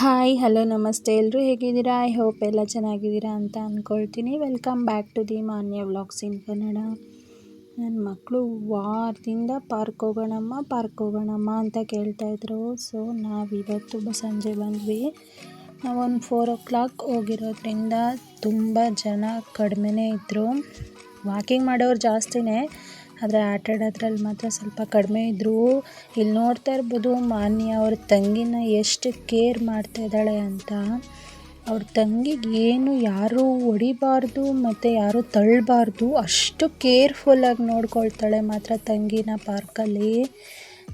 Hi, hello, ನಮಸ್ತೆ. ಎಲ್ಲರೂ ಹೇಗಿದ್ದೀರಾ? ಐ ಹೋಪ್ ಎಲ್ಲ ಚೆನ್ನಾಗಿದ್ದೀರಾ ಅಂತ ಅಂದ್ಕೊಳ್ತೀನಿ welcome back to the Manya vlogs in Kannada. ನನ್ನ ಮಕ್ಕಳು ವಾರದಿಂದ ಪಾರ್ಕ್ ಹೋಗೋಣಮ್ಮ ಪಾರ್ಕ್ ಹೋಗೋಣಮ್ಮ ಅಂತ ಕೇಳ್ತಾಯಿದ್ರು ಸೊ ನಾವು ಇವತ್ತು ಸಂಜೆ ಬಂದ್ವಿ. ನಾವೊಂದು ಫೋರ್ ಓ ಕ್ಲಾಕ್ ಹೋಗಿರೋದ್ರಿಂದ ತುಂಬ ಜನ ಕಡಿಮೆನೇ ಇದ್ದರು ವಾಕಿಂಗ್ ಮಾಡೋರು ಜಾಸ್ತಿನೇ. ಆದರೆ ಆಟ ಆಡೋದ್ರಲ್ಲಿ ಮಾತ್ರ ಸ್ವಲ್ಪ ಕಡಿಮೆ ಇದ್ದರೂ ಇಲ್ಲಿ ನೋಡ್ತಾ ಇರ್ಬೋದು, ಮಾನ್ಯ ಅವ್ರ ತಂಗಿನ ಎಷ್ಟು ಕೇರ್ ಮಾಡ್ತಾ ಇದ್ದಾಳೆ ಅಂತ. ಅವ್ರ ತಂಗಿಗೆ ಏನು ಯಾರೂ ಹೊಡಿಬಾರ್ದು ಮತ್ತು ಯಾರೂ ತಳ್ಳಬಾರ್ದು, ಅಷ್ಟು ಕೇರ್ಫುಲ್ಲಾಗಿ ನೋಡ್ಕೊಳ್ತಾಳೆ ಮಾತ್ರ ತಂಗಿನ ಪಾರ್ಕಲ್ಲಿ.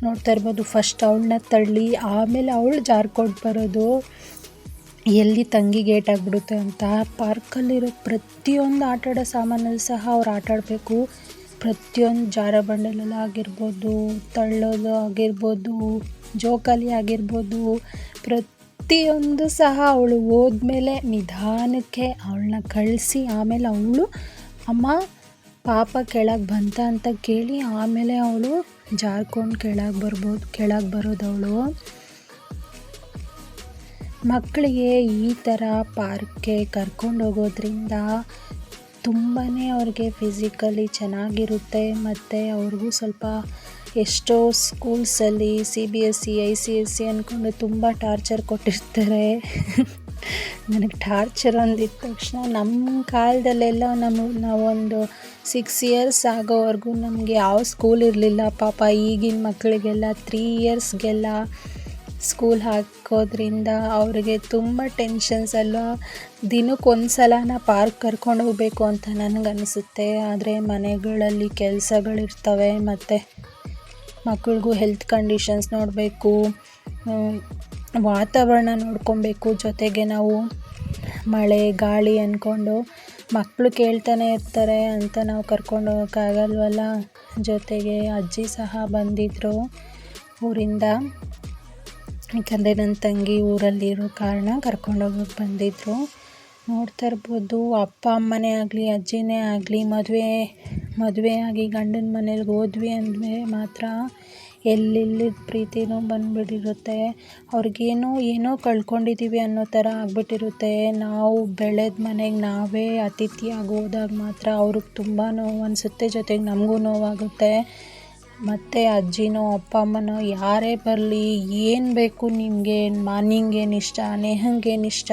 ನೋಡ್ತಾ ಇರ್ಬೋದು ಫಸ್ಟ್ ಅವಳನ್ನ ತಳ್ಳಿ, ಆಮೇಲೆ ಅವಳು ಜಾರ್ಕೊಂಡು ಬರೋದು. ಎಲ್ಲಿ ತಂಗಿ ಗೇಟ್ ಆಗಿಬಿಡುತ್ತೆ ಅಂತ. ಪಾರ್ಕಲ್ಲಿರೋ ಪ್ರತಿಯೊಂದು ಆಟ ಆಡೋ ಸಾಮಾನಲ್ಲಿ ಸಹ ಅವ್ರು ಆಟ ಆಡಬೇಕು. ಪ್ರತಿಯೊಂದು ಜಾರಬಂಡಿಲೆಲ್ಲ ಆಗಿರ್ಬೋದು ತಳ್ಳೋದು ಆಗಿರ್ಬೋದು, ಜೋಕಾಲಿ ಆಗಿರ್ಬೋದು, ಪ್ರತಿಯೊಂದು ಸಹ ಅವಳು ಹೋದ್ಮೇಲೆ ನಿಧಾನಕ್ಕೆ ಅವಳನ್ನ ಕಳಿಸಿ, ಆಮೇಲೆ ಅವಳು, ಅಮ್ಮ, ಪಾಪ ಕೆಳಗೆ ಬಂತ ಅಂತ ಕೇಳಿ ಆಮೇಲೆ ಅವಳು ಜಾರ್ಕೊಂಡು ಕೆಳಗೆ ಬರ್ಬೋದು, ಕೆಳಗೆ ಬರೋದು ಅವಳು. ಮಕ್ಕಳಿಗೆ ಈ ಥರ ಪಾರ್ಕ್ಗೆ ಕರ್ಕೊಂಡು ಹೋಗೋದ್ರಿಂದ ತುಂಬಾ ಅವ್ರಿಗೆ ಫಿಸಿಕಲಿ ಚೆನ್ನಾಗಿರುತ್ತೆ ಮತ್ತು ಅವ್ರಿಗೂ ಸ್ವಲ್ಪ ಎಷ್ಟೋ ಸ್ಕೂಲ್ಸಲ್ಲಿ C B S C I C S C ಅಂದ್ಕೊಂಡು ತುಂಬ ಟಾರ್ಚರ್ ಕೊಟ್ಟಿರ್ತಾರೆ. ನನಗೆ ಟಾರ್ಚರ್ ಅಂದಿದ್ದ ತಕ್ಷಣ ನಮ್ಮ ಕಾಲದಲ್ಲೆಲ್ಲ ನಮ್ಮ ನಾವೊಂದು ಸಿಕ್ಸ್ ಇಯರ್ಸ್ ಆಗೋವರೆಗೂ ನಮಗೆ ಯಾವ ಸ್ಕೂಲ್ ಇರಲಿಲ್ಲ. ಪಾಪ ಈಗಿನ ಮಕ್ಕಳಿಗೆಲ್ಲ ತ್ರೀ ಇಯರ್ಸ್ಗೆಲ್ಲ ಸ್ಕೂಲ್ ಹಾಕೋದ್ರಿಂದ ಅವ್ರಿಗೆ ತುಂಬ ಟೆನ್ಷನ್ಸ್ ಅಲ್ವಾ ದಿನಕ್ಕೊಂದು ಸಲನ ಪಾರ್ಕ್ ಕರ್ಕೊಂಡು ಹೋಗಬೇಕು ಅಂತ ನನಗನ್ನಿಸುತ್ತೆ ಆದರೆ ಮನೆಗಳಲ್ಲಿ ಕೆಲಸಗಳಿರ್ತವೆ ಮತ್ತು ಮಕ್ಕಳಿಗೂ ಹೆಲ್ತ್ ಕಂಡೀಷನ್ಸ್ ನೋಡಬೇಕು ವಾತಾವರಣ ನೋಡ್ಕೊಬೇಕು. ಜೊತೆಗೆ ನಾವು ಮಳೆ, ಗಾಳಿ ಅಂದ್ಕೊಂಡು ಮಕ್ಕಳು ಕೇಳ್ತಾನೆ ಇರ್ತಾರೆ ಅಂತ ನಾವು ಕರ್ಕೊಂಡು ಹೋಗೋಕ್ಕಾಗಲ್ವಲ್ಲ? ಜೊತೆಗೆ ಅಜ್ಜಿ ಸಹ ಬಂದಿದ್ದರು ಊರಿಂದ. ಯಾಕಂದರೆ ನನ್ನ ತಂಗಿ ಊರಲ್ಲಿರೋ ಕಾರಣ ಕರ್ಕೊಂಡೋಗಕ್ಕೆ ಬಂದಿದ್ದರು ನೋಡ್ತಾ ಇರ್ಬೋದು, ಅಪ್ಪ ಅಮ್ಮನೇ ಆಗಲಿ, ಅಜ್ಜಿನೇ ಆಗಲಿ, ಮದುವೆ ಮದುವೆ ಆಗಿ ಗಂಡನ ಮನೇಲಿ ಹೋದ್ವಿ ಅಂದಮೇಲೆ ಮಾತ್ರ ಎಲ್ಲೆಲ್ಲಿ ಪ್ರೀತಿನೂ ಬಂದುಬಿಟ್ಟಿರುತ್ತೆ. ಅವ್ರಿಗೇನೋ, ಏನೋ ಕಳ್ಕೊಂಡಿದ್ದೀವಿ ಅನ್ನೋ ಥರ ಆಗಿಬಿಟ್ಟಿರುತ್ತೆ. ನಾವು ಬೆಳೆದ ಮನೆಗೆ ನಾವೇ ಅತಿಥಿಯಾಗಿ ಹೋದಾಗ ಮಾತ್ರ ಅವ್ರಿಗೆ ತುಂಬ ನೋವು ಅನಿಸುತ್ತೆ, ಜೊತೆಗೆ ನಮಗೂ ನೋವಾಗುತ್ತೆ. ಮತ್ತು ಅಜ್ಜಿನೋ ಅಪ್ಪ ಅಮ್ಮನೋ ಯಾರೇ ಬರಲಿ, ಏನು ಬೇಕು ನಿಮಗೆ ನಿಂಗೇನು ಇಷ್ಟ, ನೇಹಂಗೇನು ಇಷ್ಟ,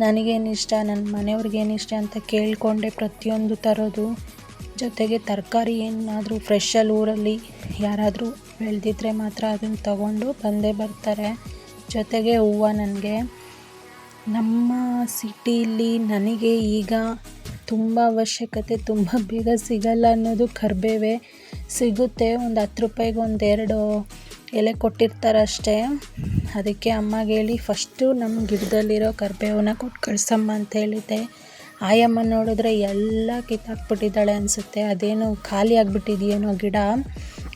ನನಗೇನು ಇಷ್ಟ ನನ್ನ ಮನೆಯವ್ರಿಗೇನು ಇಷ್ಟ ಅಂತ ಕೇಳಿಕೊಂಡೆ ಪ್ರತಿಯೊಂದು ತರೋದು. ಜೊತೆಗೆ ತರಕಾರಿ ಏನಾದರೂ ಫ್ರೆಶಲ್ಲಿ ಊರಲ್ಲಿ ಯಾರಾದರೂ ಬೆಳೆದಿದ್ರೆ ಮಾತ್ರ ಅದನ್ನು ತಗೊಂಡು ಬಂದೇ ಬರ್ತಾರೆ. ಜೊತೆಗೆ ಹೂವು ನನಗೆ. ನಮ್ಮ ಸಿಟಿಯಲ್ಲಿ ನನಗೆ ಈಗ ತುಂಬ ಅವಶ್ಯಕತೆ, ತುಂಬ ಬೇಗ ಸಿಗಲ್ಲ ಅನ್ನೋದು ಕರಿಬೇವೇ. ಸಿಗುತ್ತೆ, ಒಂದು ಹತ್ತು ರೂಪಾಯಿಗೆ ಒಂದೆರಡು ಎಲೆ ಕೊಟ್ಟಿರ್ತಾರೆ ಅಷ್ಟೇ ಅದಕ್ಕೆ ಅಮ್ಮಗೆ ಹೇಳಿ, ಫಸ್ಟು ನಮ್ಮ ಗಿಡದಲ್ಲಿರೋ ಕರ್ಬೇವನ್ನ ಕೊಟ್ಟು ಕಳ್ಸಮ್ಮ ಅಂತ ಹೇಳಿದ್ದೆ. ಆಯಮ್ಮ ನೋಡಿದ್ರೆ ಎಲ್ಲ ಕಿತ್ತಾಕ್ಬಿಟ್ಟಿದ್ದಾಳೆ ಅನಿಸುತ್ತೆ. ಅದೇನು ಖಾಲಿ ಆಗಿಬಿಟ್ಟಿದೆಯೇನೋ ಗಿಡ?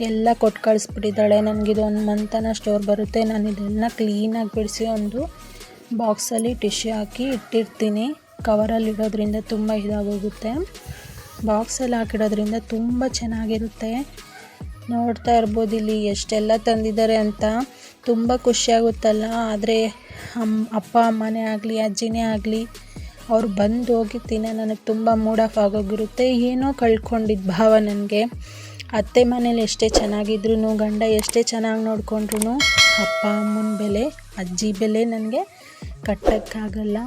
ಎಲ್ಲ ಕೊಟ್ಟು ಕಳಿಸ್ಬಿಟ್ಟಿದ್ದಾಳೆ. ನನಗಿದು ಒಂದು ಮಂತನ ಸ್ಟೋರ್ ಬರುತ್ತೆ. ನಾನು ಇದೆಲ್ಲ ಕ್ಲೀನಾಗಿ ಬಿಡಿಸಿ ಒಂದು ಬಾಕ್ಸಲ್ಲಿ ಟಿಶ್ಯೂ ಹಾಕಿ ಇಟ್ಟಿರ್ತೀನಿ. ಕವರಲ್ಲಿ ಇಡೋದ್ರಿಂದ ತುಂಬ ಇದಾಗೋಗುತ್ತೆ. ಬಾಕ್ಸಲ್ಲಿ ಹಾಕಿಡೋದ್ರಿಂದ ತುಂಬ ಚೆನ್ನಾಗಿರುತ್ತೆ. ನೋಡ್ತಾ ಇರ್ಬೋದು ಇಲ್ಲಿ ಎಷ್ಟೆಲ್ಲ ತಂದಿದ್ದಾರೆ ಅಂತ. ತುಂಬ ಖುಷಿಯಾಗುತ್ತಲ್ಲ ಆದರೆ ಅಮ್ಮ ಅಪ್ಪ, ಅಮ್ಮನೇ ಆಗಲಿ, ಅಜ್ಜಿನೇ ಆಗಲಿ, ಅವ್ರು ಬಂದು ಹೋಗಿ ತಿನ್ನ ನನಗೆ ತುಂಬ ಮೂಡ್ ಆಫ್ ಆಗೋಗಿರುತ್ತೆ. ಏನೋ ಕಳ್ಕೊಂಡಿದ್ದ ಭಾವ ನನಗೆ. ಅತ್ತೆ ಮನೇಲಿ ಎಷ್ಟೇ ಚೆನ್ನಾಗಿದ್ರು ಗಂಡ ಎಷ್ಟೇ ಚೆನ್ನಾಗಿ ನೋಡಿಕೊಂಡ್ರು ಅಪ್ಪ, ಅಮ್ಮನ ಬೆಲೆ, ಅಜ್ಜಿ ಬೆಲೆ ನನಗೆ ಕಟ್ಟೋಕ್ಕಾಗಲ್ಲ.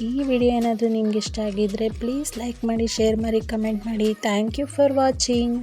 ಈ ವಿಡಿಯೋ ಏನಾದರೂ ನಿಮ್ಗೆ ಇಷ್ಟ ಆಗಿದ್ದರೆ ಪ್ಲೀಸ್ ಲೈಕ್ ಮಾಡಿ ಶೇರ್ ಮಾಡಿ ಕಮೆಂಟ್ ಮಾಡಿ. Thank you for watching